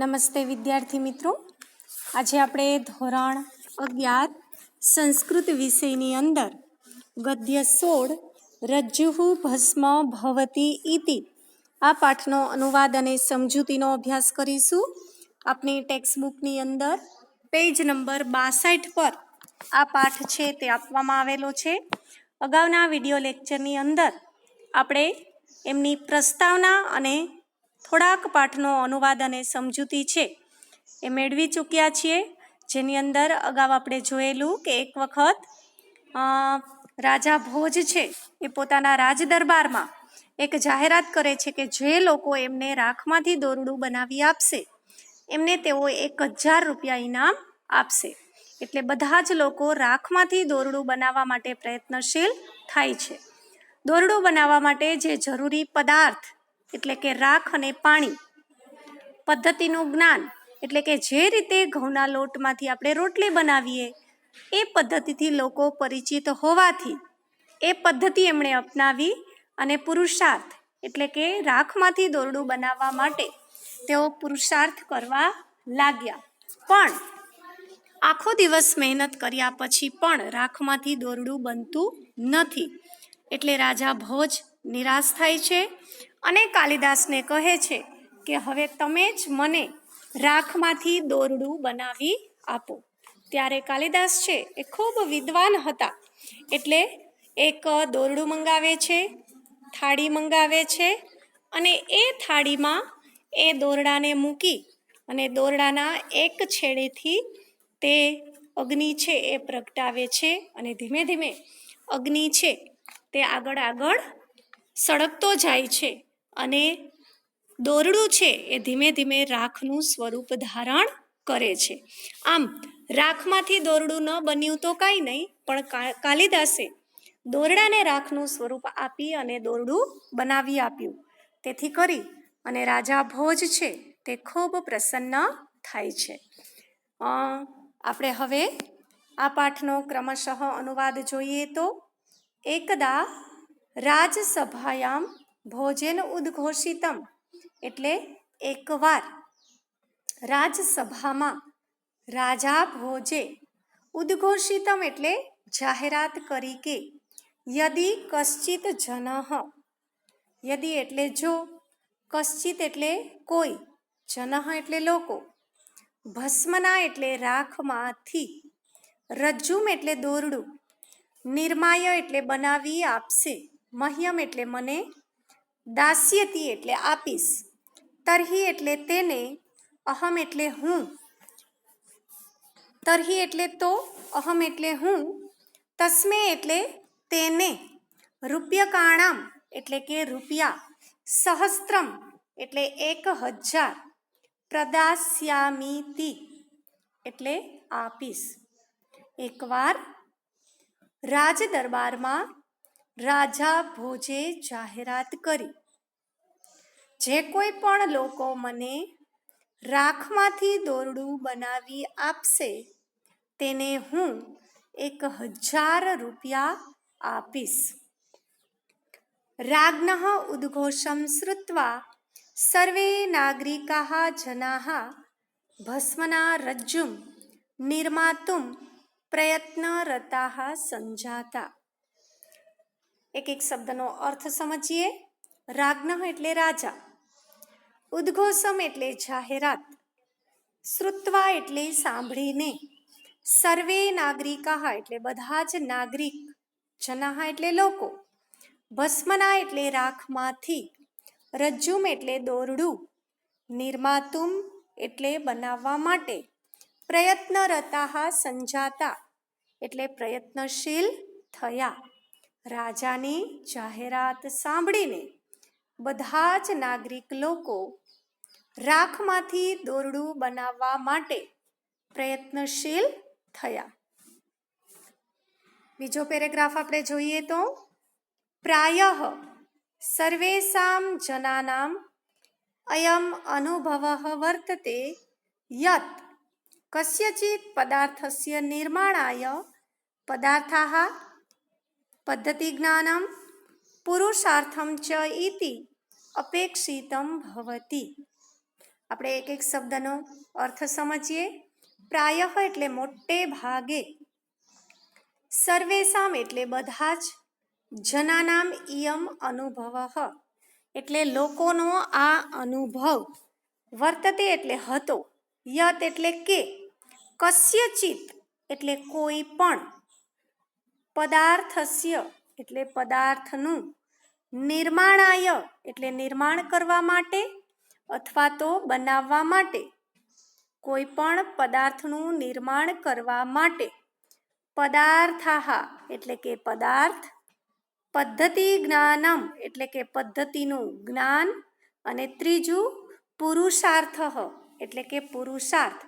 નમસ્તે વિદ્યાર્થી મિત્રો. આજે આપણે ધોરણ અગિયાર સંસ્કૃત વિષયની અંદર ગદ્ય સોળ રજ્જુ ભસ્મ ભવતી ઇતિ, આ પાઠનો અનુવાદ અને સમજૂતીનો અભ્યાસ કરીશું. આપની ટેક્સ્ટબુકની અંદર પેજ નંબર બાસઠ પર આ પાઠ છે તે આપવામાં આવેલો છે. અગાઉના વિડિયો લેક્ચરની અંદર આપણે એમની પ્રસ્તાવના અને થોડાક પાઠનો અનુવાદ અને સમજૂતી છે. એ મેળવી ચૂક્યા છીએ. જેની અંદર અગાઉ આપણે જોયેલું કે એક વખત રાજા ભોજ છે એ પોતાના રાજદરબારમાં એક જાહેરાત કરે છે કે જે લોકો એમને રાખમાંથી દોરડું બનાવી આપશે, એમને તેઓ એક હજાર રૂપિયા ઇનામ આપશે. એટલે બધા જ લોકો રાખમાંથી દોરડું બનાવવા માટે પ્રયત્નશીલ થાય છે. દોરડું બનાવવા માટે જે જરૂરી પદાર્થ એટલે કે રાખ અને પાણી. પદ્ધતિનું જ્ઞાન એટલે કે જે રીતે ઘઉંના લોટમાંથી આપણે રોટલી બનાવીએ, એ પદ્ધતિથી લોકો પરિચિત હોવાથી, એ પદ્ધતિ એમણે અપનાવી અને પુરુષાર્થ એટલે કે રાખમાંથી દોરડું બનાવવા માટે તેઓ પુરુષાર્થ કરવા લાગ્યા. પણ આખો દિવસ મહેનત કર્યા પછી પણ રાખમાંથી દોરડું બનતું નથી. એટલે રાજા ભોજ નિરાશ થાય છે અને કાલિદાસને કહે છે કે હવે તમે જ મને રાખમાંથી દોરડું બનાવી આપો. ત્યારે કાલિદાસ છે એ ખૂબ વિદ્વાન હતા. એટલે એક દોરડું મંગાવે છે, થાળી મંગાવે છે અને એ થાળીમાં એ દોરડાને મૂકી અને દોરડાના એક છેડેથી તે અગ્નિ છે એ પ્રગટાવે છે અને ધીમે ધીમે અગ્નિ છે તે આગળ આગળ સળગતો જાય છે. અને દોરડું છે એ ધીમે ધીમે રાખનું સ્વરૂપ ધારણ કરે છે. આમ, રાખમાંથી દોરડું ન બન્યું તો કાંઈ નહીં, પણ કાલિદાસે દોરડાને રાખનું સ્વરૂપ આપી અને દોરડું બનાવી આપ્યું. તેથી કરી અને રાજા ભોજ છે તે ખૂબ પ્રસન્ન થાય છે. આપણે હવે આ પાઠનો ક્રમશઃ અનુવાદ જોઈએ તો એકદા રાજસભાયામ ભોજન ઉદ્ઘોષિતમ એટલે એકવાર રાજસભામાં રાજા ભોજે ઉદ્ઘોષિતમ એટલે જાહેરાત કરી કે યદિ કશ્ચિત જનઃ યદિ એટલે જો કશ્ચિત એટલે કોઈ જનઃ એટલે લોકો ભસ્મના એટલે રાખમાંથી રજ્જુમ એટલે દોરડું નિર્માય એટલે બનાવી આપશે મહ્યમ એટલે મને દાસ્યતી એટલે આપીશ તરહી એટલે તેને અહમ એટલે હું તરહી એટલે તો અહમ એટલે હું તસ્મે એટલે તેને રૂપ્યકાણામ એટલે કે રૂપિયા સહસ્ત્રમ એટલે એક હજાર પ્રદાસ્યામીતિ એટલે આપીશ એકવાર રાજ દરબારમાં રાજા ભોજે જાહેરાત કરી. જે કોઈ પણ લોકો મને રાખમાંથી દોરડું બનાવી આપશે, તેને હું એક હજાર રૂપિયા આપીશ. રાજ્ઞ ઉદ્ઘોષમ શ્રુત્વા, સર્વે નાગરિકા જના ભસ્મના રજ્જુમ, નિર્માતુમ પ્રયત્નરતા સંજાતા. એક એક શબ્દનો અર્થ સમજીએ. રાજ્ઞઃ એટલે રાજા. ઉદ્ઘોષમ એટલે જાહેરાત. શ્રુત્વા એટલે સાંભળીને. સર્વે નાગરિકાહ એટલે બધા જ નાગરિક. જનાહ એટલે લોકો. ભસ્મના એટલે રાખમાંથી. રજ્જુમ એટલે દોરડું. નિર્માતુમ એટલે બનાવવા માટે. પ્રયત્નરતા સંજાતા. એટલે પ્રયત્નશીલ થયા. રાજાની જાહેરાત સાંભળીને બધા જ નાગરિક લોકો રાખમાંથી દોરડું બનાવવા માટે પ્રયત્નશીલ થયા. બીજો પેરેગ્રાફ આપણે જોઈએ તો, પ્રાય સર્વેષાં જનાનામ અયમ અનુભવ વર્તતે યત કસ્યચિત પદાર્થસ્ય નિર્માણાય પદાર્થાः પદ્ધતિજ્ઞાનમ પુરુષાર્થમ ચ ઇતિ અપેક્ષિતમ ભવતી આપણે એક એક શબ્દનો અર્થ સમજીએ। પ્રાય એટલે મોટે ભાગે સર્વેસામ એટલે બધા જ, જનાનામ ઇયમ અનુભવ, એટલે લોકોનો આ અનુભવ, વર્તતે એટલે હતો, યત એટલે કે, કસ્યચિત એટલે કોઈ પણ પદાર્થસ્ય, એટલે પદાર્થનું, નિર્માણાય, એટલે નિર્માણ કરવા માટે અથવા તો બનાવવા માટે. કોઈ પણ પદાર્થનું નિર્માણ કરવા માટે પદાર્થાહા, એટલે કે પદાર્થ, પદ્ધતિ જ્ઞાનમ, એટલે કે પદ્ધતિનું જ્ઞાન, અને ત્રીજું પુરુષાર્થ, એટલે કે પુરુષાર્થ,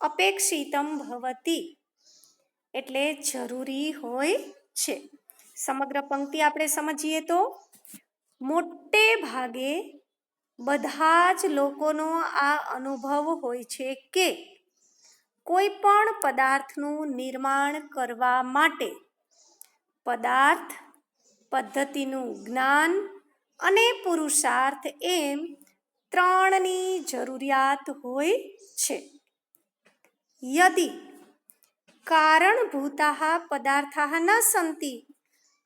અપેક્ષિતમ ભવતી. એટલે જરૂરી હોય છે. સમગ્ર પંક્તિ આપણે સમજીએ તો, મોટે ભાગે બધા જ લોકોનો આ અનુભવ હોય છે કે, કોઈ પણ પદાર્થનું નિર્માણ કરવા માટે પદાર્થ, પદ્ધતિનું જ્ઞાન અને પુરુષાર્થ એમ ત્રણની જરૂરિયાત હોય છે. યદિ કારણભૂતા પદાર્થા ન સંતિ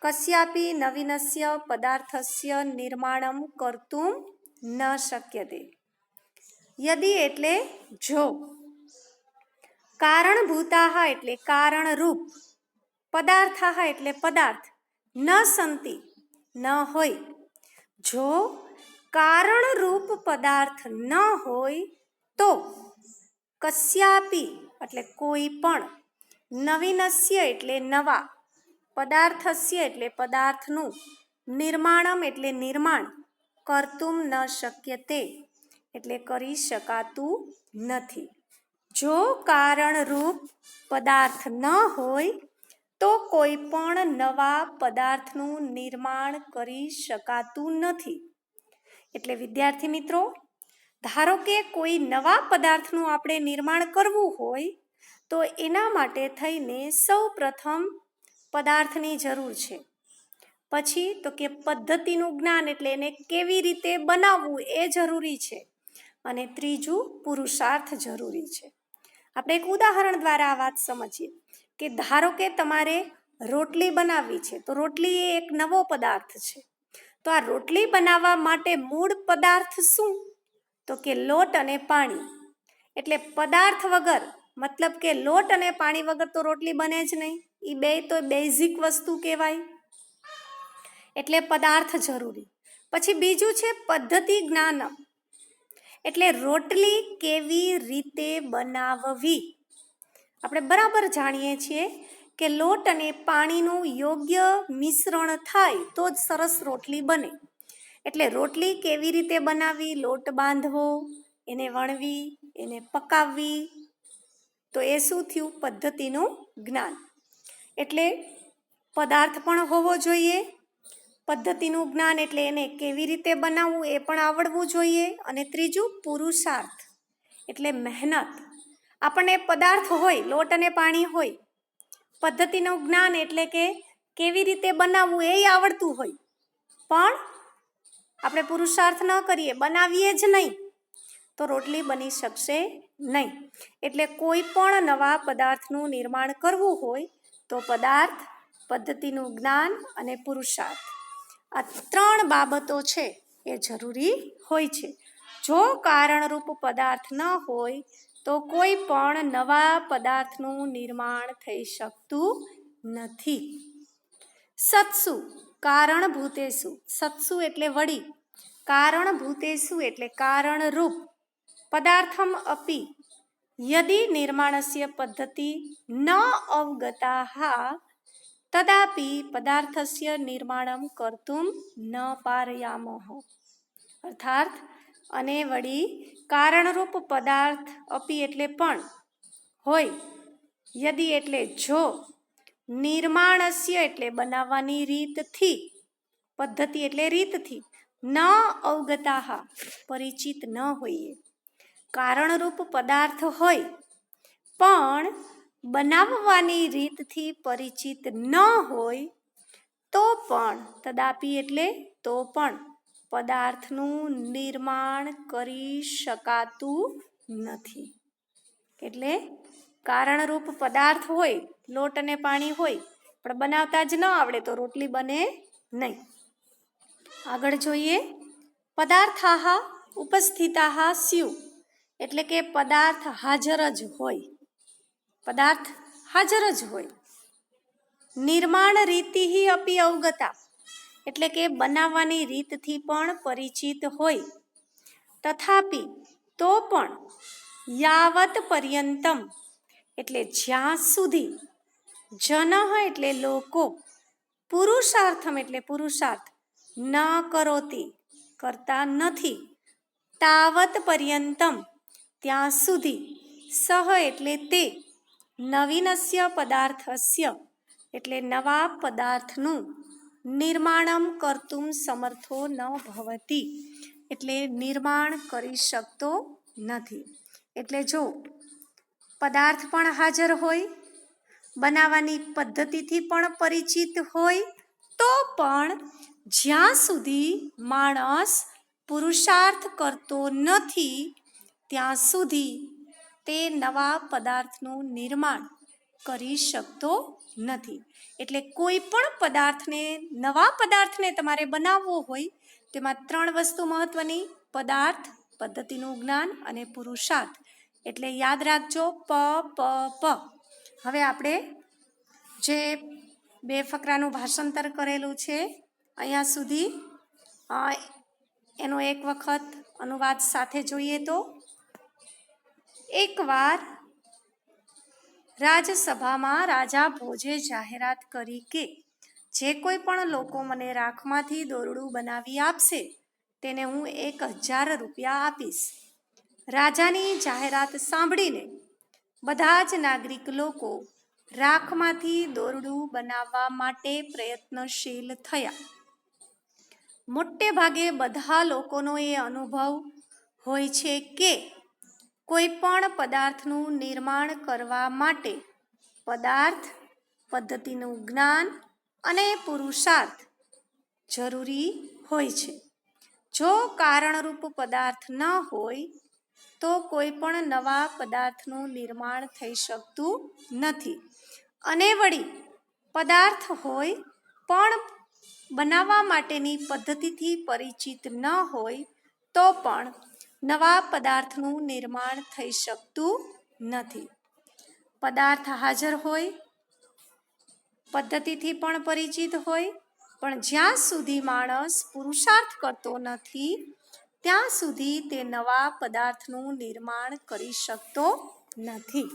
કસ્યાપી નવીનસ્ય પદાર્થસ્ય નિર્માણમ કરતું ન શક્યતે યદિ એટલે જો કારણભૂતા એટલે કારણરૂપ પદાર્થા એટલે પદાર્થ ન સંતિ ન હોય જો કારણરૂપ પદાર્થ ન હોય તો કસ્યાપી એટલે કોઈ પણ નવીનસ્ય એટલે નવા, પદાર્થસ્ય એટલે પદાર્થનું, નિર્માણમ એટલે નિર્માણ કરતું ન શક્ય તે એટલે કરી શકાતું નથી. જો કારણરૂપ પદાર્થ ન હોય, તો કોઈ પણ નવા પદાર્થનું નિર્માણ કરી શકાતું નથી. એટલે વિદ્યાર્થી મિત્રો, ધારો કે કોઈ નવા પદાર્થનું આપણે નિર્માણ કરવું હોય તો એના માટે થઈને સૌ પ્રથમ પદાર્થની જરૂર છે. પછી તો કે પદ્ધતિનું જ્ઞાન એટલે એને કેવી રીતે બનાવવું એ જરૂરી છે અને ત્રીજું પુરુષાર્થ જરૂરી છે. આપણે એક ઉદાહરણ દ્વારા આ વાત સમજીએ કે ધારો કે તમારે રોટલી બનાવવી છે તો રોટલી એ એક નવો પદાર્થ છે. તો આ રોટલી બનાવવા માટે મૂળ પદાર્થ શું? તો કે લોટ અને પાણી. એટલે પદાર્થ વગર મતલબ કે લોટ અને પાણી વગર તો રોટલી બને જ નહીં. એ બે તો બેઝિક વસ્તુ કહેવાય. એટલે પદાર્થ જરૂરી. પછી બીજું છે પદ્ધતિ જ્ઞાનમ એટલે રોટલી કેવી રીતે બનાવવી? આપણે બરાબર જાણીએ છીએ કે લોટ અને પાણીનું યોગ્ય મિશ્રણ થાય તો જ સરસ રોટલી બને. એટલે રોટલી કેવી રીતે બનાવવી? લોટ બાંધવો, એને વણવી, એને પકાવવી તો એ શું થયું? પદ્ધતિનું જ્ઞાન. એટલે પદાર્થ પણ હોવો જોઈએ. પદ્ધતિનું જ્ઞાન એટલે એને કેવી રીતે બનાવવું એ પણ આવડવું જોઈએ. અને ત્રીજું, પુરુષાર્થ. એટલે મહેનત. આપણને પદાર્થ હોય, લોટ અને પાણી હોય, પદ્ધતિનું જ્ઞાન એટલે કે કેવી રીતે બનાવવું એ આવડતું હોય. પણ આપણે પુરુષાર્થ ન કરીએ, બનાવીએ જ નહીં. તો રોટલી બની શકશે નહીં. એટલે કોઈ પણ નવા પદાર્થનું નિર્માણ કરવું હોય તો પદાર્થ, પદ્ધતિનું જ્ઞાન અને પુરુષાર્થ. આ ત્રણ બાબતો છે એ જરૂરી હોય છે. જો કારણરૂપ પદાર્થ ન હોય તો કોઈ પણ નવા પદાર્થનું નિર્માણ થઈ શકતું નથી. સત્સુ, કારણભૂતેસુ. સત્સુ એટલે વળી. કારણભૂતેસુ એટલે કારણરૂપ. પદાર્થમ અપી યદિ નિર્માણસ્ય પદ્ધતિ ન અવગતા તદાપી પદાર્થસ્ય નિર્માણમ કર્તુમ ન પારયામઃ અર્થાત અને વળી કારણરૂપ પદાર્થ અપી એટલે પણ હોય યદિ એટલે જો નિર્માણસ્ય એટલે બનાવવાની રીતથી પદ્ધતિ એટલે રીતથી ન અવગતા પરિચિત ન હોઈએ કારણરૂપ પદાર્થ હોય. પણ બનાવવાની રીતથી પરિચિત ન હોય, તો પણ, તદાપી એટલે તો પણ, પદાર્થનું નિર્માણ કરી શકાતું નથી. એટલે કારણરૂપ પદાર્થ હોય લોટ અને પાણી હોય, પણ બનાવતા જ ન આવડે તો રોટલી બને નહીં. આગળ જોઈએ. પદાર્થાહ ઉપસ્થિતાહ સ્યુ. એટલે કે પદાર્થ હાજર જ હોય. પદાર્થ હાજર જ હોય. નિર્માણ રીતિ અપી અવગતા. એટલે કે બનાવવાની રીતથી પણ પરિચિત હોય. તથાપિ તો પણ યાવત પર્યંતમ. એટલે જ્યાં સુધી જનઃ એટલે લોકો પુરુષાર્થમ એટલે પુરુષાર્થ ન કરોતી કરતા નથી. તાવત પર્યંતમ. ત્યાં સુધી સહ એટલે તે નવીનસ્ય પદાર્થસ્ય એટલે નવા પદાર્થનું નિર્માણમ કરતું સમર્થો ન ભવતી એટલે નિર્માણ કરી શકતો નથી. એટલે જો પદાર્થ પણ હાજર હોય, બનાવવાની પદ્ધતિથી પણ પરિચિત હોય, તો પણ જ્યાં સુધી માણસ પુરુષાર્થ કરતો નથી ત્યાં સુધી તે નવા પદાર્થનું નિર્માણ કરી શકતો નથી. એટલે કોઈ પણ પદાર્થને, નવા પદાર્થને તમારે બનાવવો હોય, તેમાં ત્રણ વસ્તુ મહત્વની, પદાર્થ, પદ્ધતિનું જ્ઞાન અને પુરુષાર્થ. એટલે યાદ રાખજો, પ પ પ. હવે આપણે જે બે ફકરાનું ભાષાંતર કરેલું છે, અહીંયા સુધી એનો એક વખત અનુવાદ સાથે જોઈએ તો એકવાર રાજસભામાં રાજા ભોજે જાહેરાત કરી કે જે કોઈ પણ લોકો મને રાખમાંથી દોરડું બનાવી આપશે, તેને હું એક હજાર રૂપિયા આપીશ. રાજાની જાહેરાત સાંભળીને બધા જ નાગરિક લોકો રાખમાંથી દોરડું બનાવવા માટે પ્રયત્નશીલ થયા. મોટે ભાગે બધા લોકોનો એ અનુભવ હોય છે કે કોઈ પણ પદાર્થનું નિર્માણ કરવા માટે પદાર્થ, પદ્ધતિનું જ્ઞાન અને પુરુષાર્થ જરૂરી હોય છે. જો કારણરૂપ પદાર્થ ન હોય, તો કોઈ પણ નવા પદાર્થનું નિર્માણ થઈ શકતું નથી. અને વળી, પદાર્થ હોય પણ બનાવવા માટેની પદ્ધતિથી પરિચિત ન હોય, તો પણ નવા પદાર્થનું નિર્માણ થઈ શકતું નથી. પદાર્થ હાજર હોય, પદ્ધતિથી પણ પરિચિત હોય, પણ જ્યાં સુધી માણસ પુરુષાર્થ કરતો નથી, ત્યાં સુધી તે નવા પદાર્થનું નિર્માણ કરી શકતો નથી.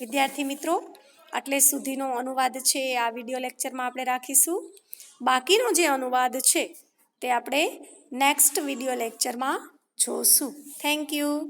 વિદ્યાર્થી મિત્રો, આટલે સુધીનો અનુવાદ છે. આ વીડિયો લેક્ચરમાં આપણે રાખીશું. બાકીનો જે અનુવાદ છે, તે આપણે નેક્સ્ટ વીડિયો લેક્ચરમાં જોશું. Thank you